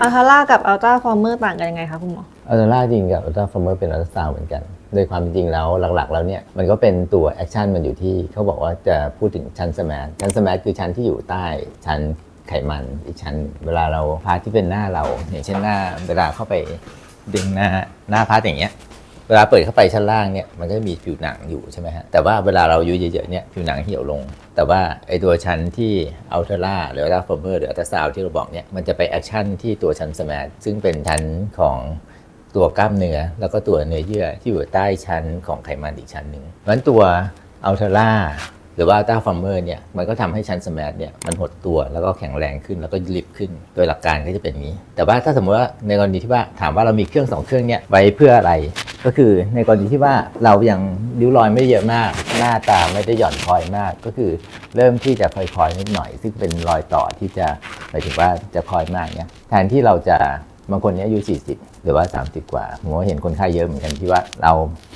อัลทาร่ากับอัลตราฟอร์เมอร์ต่างกันยังไงคะคุณหมอ อัลตราจริงกับอัลตราฟอร์เมอร์เป็นอัลตราซาวเหมือนกันโดยความจริงแล้วหลักๆ แล้วเนี่ยมันก็เป็นตัวแอคชั่นมันอยู่ที่เขาบอกว่าจะพูดถึงชั้นสมาร์ทชั้นสมาร์ทคือชั้นที่อยู่ใต้ชั้นไขมันอีกชั้นเวลาเราพาร์ทที่เป็นหน้าเราอย่างเช่นหน้าเวลาเข้าไปดึงหน้าหน้าพาร์ทอย่างเงี้ย เวลาเปิดเข้าไปชั้นล่างเนี่ยมันก็จะมีผิวหนังอยู่ใช่ไหมฮะแต่ว่าเวลาเราอายุเยอะๆเนี่ยผิวหนังเหี่ยวลง แต่ว่าไอตัวชั้นที่อัลตราหรืออัลตราฟอร์เมอร์หรืออัลตราซาวที่เราบอกเนี่ยมันจะไปแอคชั่นที่ตัวชั้นสมาร์ทซึ่งเป็นชั้นของตัวกล้ามเนื้อแล้วก็ตัวเนื้อเยื่อที่อยู่ใต้ชั้นของไขมันอีกชั้นหนึ่งเพราะฉะนั้นตัวอัลตราหรือว่าอัลตราฟอร์เมอร์เนี่ยมันก็ทำให้ชั้นสมาร์ทเนี่ยมันหดตัวแล้วก็แข็งแรงขึ้นแล้วก็ลิบขึ้น โดยหลักการก็จะเป็นนี้ แต่ว่าถ้าสมมติว่าในกรณีที่ว่าถามว่าเรามีเครื่องสองเครื่องเนี่ยไว้เพื่ออะไร ก็คือในกรณีที่ว่าเรายังริ้วรอยไม่เยอะมาก หน้าตาไม่ได้หย่อนคอยมาก ก็คือเริ่มที่จะคอยๆนิดหน่อย ซึ่งเป็นรอยต่อที่จะหมายถึงว่าจะคอยมากเนี่ยแทนที่เราจะบางคนเนี้ยอายุ 40 หรือว่า 30 กว่าผมก็เห็นคนไข้เยอะเหมือนกันที่ว่าเรา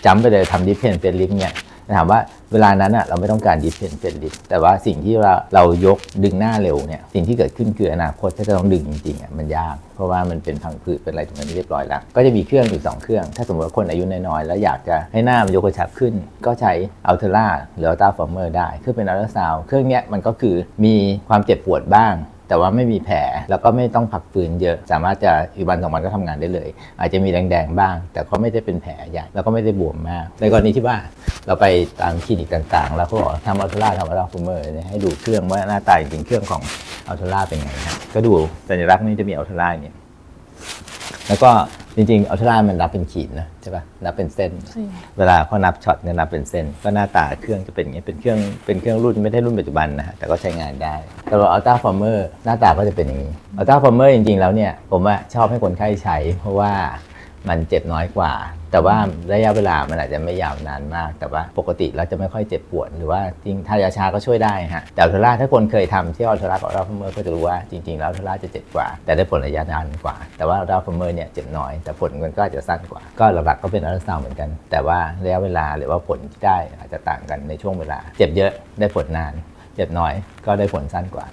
จำไปเลยทำดิฟเพนเป็นลิฟเนี่ย ถามว่าเวลานั้นอะเราไม่ต้องการดิฟเพนเป็นลิฟแต่ว่าสิ่งที่เราเรายกดึงหน้าเร็วเนี่ยสิ่งที่เกิดขึ้นคืออนาคตถ้าจะต้องดึงจริงๆอะมันยาก เพราะว่ามันเป็นพังผืดเป็นอะไรตรงนั้นเรียบร้อยแล้ว ก็จะมีเครื่องอยู่สองเครื่อง ถ้าสมมติว่าคนอายุน้อยๆแล้วอยากจะให้หน้ามันยกกระชับขึ้น ก็ใช้อัลเทล่าหรืออัลตราฟอร์เมอร์ได้คือเป็นอัลตราซาวเครื่องเนี้ยมันก็คือมีความเจ็บปวดบ้าง แต่ว่าไม่มีแผลแล้วก็ไม่ต้องพักฟื้นเยอะ สามารถจะอีกวันสองวันก็ทำงานได้เลย อาจจะมีแดงๆบ้าง แต่ก็ไม่ได้เป็นแผลใหญ่แล้วก็ไม่ได้บวมมาก ในกรณีที่ว่าเราไปตามคลินิกต่างๆ แล้วเขาบอกทำอัลตราทำอัลตราฟูเมอร์เนี่ยให้ดูเครื่องว่าหน้าตาจริงๆเครื่องของอัลตราเป็นไงครับก็ดูสัญลักษณ์นี้จะมีอัลตราเนี่ยแล้วก็ จริงๆอัลตร้ามันนับเป็นขีดนะใช่ปะนับเป็นเส้น เวลาเขานับช็อตเนี่ยนับเป็นเส้น ก็หน้าตาเครื่องจะเป็นอย่างนี้เป็นเครื่องเป็นเครื่องรุ่นไม่ได้รุ่นปัจจุบันนะฮะแต่ก็ใช้งานได้แต่ว่าอัลตราฟอร์เมอร์หน้าตาก็จะเป็นอย่างนี้อัลตราฟอร์เมอร์จริงๆแล้วเนี่ยผมว่าชอบให้คนไข้ใช้ เพราะว่ามันเจ็บน้อยกว่า แต่ว่าระยะเวลามันอาจจะไม่ยาวนานมาก แต่ว่าปกติเราจะไม่ค่อยเจ็บปวด หรือว่าจริงทายาชาก็ช่วยได้ฮะแต่อัลตราถ้าคนเคยทำที่อัลตรากับอัลตราฟเมอร์ก็จะรู้ว่าจริงๆแล้วอัลตราจะเจ็บกว่า แต่ได้ผลระยะนานกว่า แต่ว่าอัลตราฟอร์เมอร์เนี่ยเจ็บน้อย แต่ผลมันก็อาจจะสั้นกว่า ก็หลักๆก็เป็นอัลตราซาเหมือนกัน แต่ว่าระยะเวลาหรือว่าผลที่ได้อาจจะต่างกันในช่วงเวลา เจ็บเยอะได้ผลนาน เจ็บน้อยก็ได้ผลสั้นกว่า